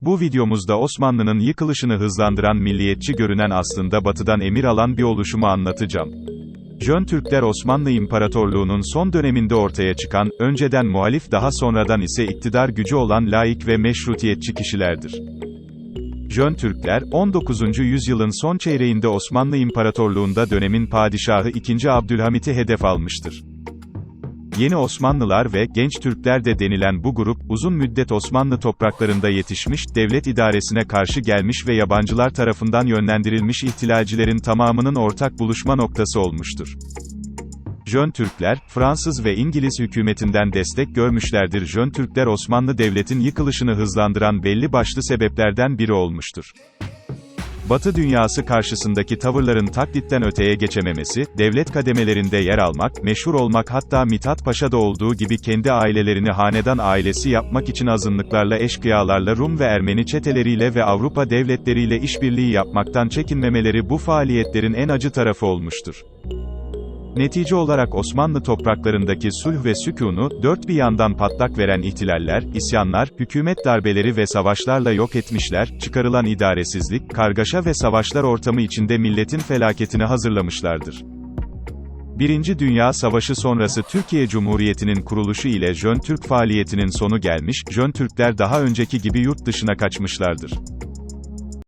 Bu videomuzda Osmanlı'nın yıkılışını hızlandıran milliyetçi görünen aslında batıdan emir alan bir oluşumu anlatacağım. Jön Türkler Osmanlı İmparatorluğu'nun son döneminde ortaya çıkan, önceden muhalif daha sonradan ise iktidar gücü olan laik ve meşrutiyetçi kişilerdir. Jön Türkler, 19. yüzyılın son çeyreğinde Osmanlı İmparatorluğu'nda dönemin padişahı 2. Abdülhamit'i hedef almıştır. Yeni Osmanlılar ve genç Türkler de denilen bu grup, uzun müddet Osmanlı topraklarında yetişmiş, devlet idaresine karşı gelmiş ve yabancılar tarafından yönlendirilmiş ihtilalcilerin tamamının ortak buluşma noktası olmuştur. Jön Türkler, Fransız ve İngiliz hükümetinden destek görmüşlerdir. Jön Türkler Osmanlı Devlet'in yıkılışını hızlandıran belli başlı sebeplerden biri olmuştur. Batı dünyası karşısındaki tavırların taklitten öteye geçememesi, devlet kademelerinde yer almak, meşhur olmak hatta Mithat Paşa'da olduğu gibi kendi ailelerini hanedan ailesi yapmak için azınlıklarla eşkıyalarla Rum ve Ermeni çeteleriyle ve Avrupa devletleriyle işbirliği yapmaktan çekinmemeleri bu faaliyetlerin en acı tarafı olmuştur. Netice olarak Osmanlı topraklarındaki sulh ve sükûnu, dört bir yandan patlak veren ihtilaller, isyanlar, hükümet darbeleri ve savaşlarla yok etmişler, çıkarılan idaresizlik, kargaşa ve savaşlar ortamı içinde milletin felaketine hazırlamışlardır. Birinci Dünya Savaşı sonrası Türkiye Cumhuriyeti'nin kuruluşu ile Jön Türk faaliyetinin sonu gelmiş, Jön Türkler daha önceki gibi yurt dışına kaçmışlardır.